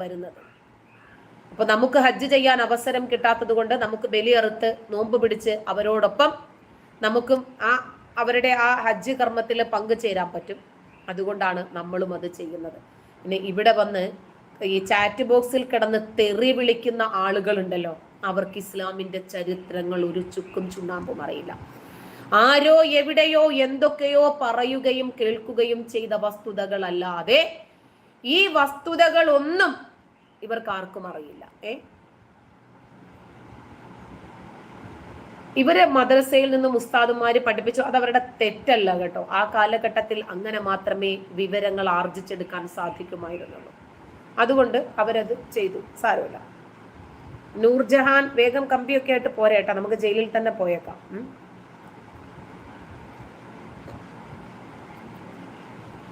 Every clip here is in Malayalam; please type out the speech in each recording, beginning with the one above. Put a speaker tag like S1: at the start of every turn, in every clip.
S1: വരുന്നത്. അപ്പൊ നമുക്ക് ഹജ്ജ് ചെയ്യാൻ അവസരം കിട്ടാത്തത് കൊണ്ട് നമുക്ക് ബലിയറുത്ത് നോമ്പ് പിടിച്ച് അവരോടൊപ്പം നമുക്കും ആ അവരുടെ ആ ഹജ്ജ് കർമ്മത്തിൽ പങ്കുചേരാൻ പറ്റും. അതുകൊണ്ടാണ് നമ്മളും അത് ചെയ്യുന്നത്. പിന്നെ ഇവിടെ വന്ന് ഈ ചാറ്റ് ബോക്സിൽ കിടന്ന് തെറി വിളിക്കുന്ന ആളുകളുണ്ടല്ലോ. അവർക്ക് ഇസ്ലാമിന്റെ ചരിത്രങ്ങൾ ഒരു ചുക്കും ചുണ്ണാമ്പും അറിയില്ല. ആരോ എവിടെയോ എന്തൊക്കെയോ പറയുകയും കേൾക്കുകയും ചെയ്ത വസ്തുതകളല്ലാതെ ഈ വസ്തുതകൾ ഒന്നും ഇവർക്ക് ആർക്കും അറിയില്ല ഏ? ഇവരെ മദ്രസയിൽ നിന്ന് മുസ്താദുമാര് പഠിപ്പിച്ചു. അത് അവരുടെ തെറ്റല്ല കേട്ടോ. ആ കാലഘട്ടത്തിൽ അങ്ങനെ മാത്രമേ വിവരങ്ങൾ ആർജിച്ചെടുക്കാൻ സാധിക്കുമായിരുന്നുള്ളൂ. അതുകൊണ്ട് അവരത് ചെയ്തു. സാരമില്ല. നൂർജഹാൻ വേഗം കമ്പിയൊക്കെ ആയിട്ട് പോരേട്ടാ നമുക്ക് ജയിലിൽ തന്നെ പോയേക്കാം.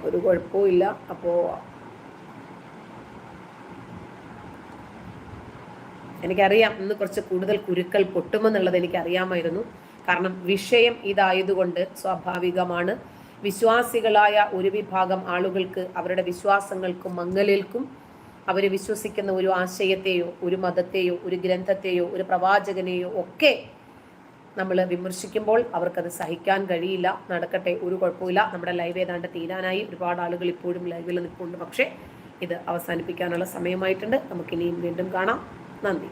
S1: ഒരു കുഴപ്പവും ഇല്ല. അപ്പോ എനിക്കറിയാം ഇന്ന് കുറച്ച് കൂടുതൽ കുരുക്കൾ പൊട്ടുമെന്നുള്ളത് എനിക്കറിയാമായിരുന്നു. കാരണം വിഷയം ഇതായതുകൊണ്ട് സ്വാഭാവികമാണ്. വിശ്വാസികളായ ഒരു വിഭാഗം ആളുകൾക്ക് അവരുടെ വിശ്വാസങ്ങൾക്കും മങ്ങലേൽക്കും അവർ വിശ്വസിക്കുന്ന ഒരു ആശയത്തെയോ ഒരു മതത്തെയോ ഒരു ഗ്രന്ഥത്തെയോ ഒരു പ്രവാചകനെയോ ഒക്കെ നമ്മൾ വിമർശിക്കുമ്പോൾ അവർക്കത് സഹിക്കാൻ കഴിയില്ല. നടക്കട്ടെ ഒരു കുഴപ്പമില്ല നമ്മുടെ ലൈവ് ഏതാണ്ട് തീരാനായി. ഒരുപാട് ആളുകൾ ഇപ്പോഴും ലൈവിൽ നിൽപ്പുണ്ട്. പക്ഷേ ഇത് അവസാനിപ്പിക്കാനുള്ള സമയമായിട്ടുണ്ട്. നമുക്കിനിയും വീണ്ടും കാണാം. நன்றி.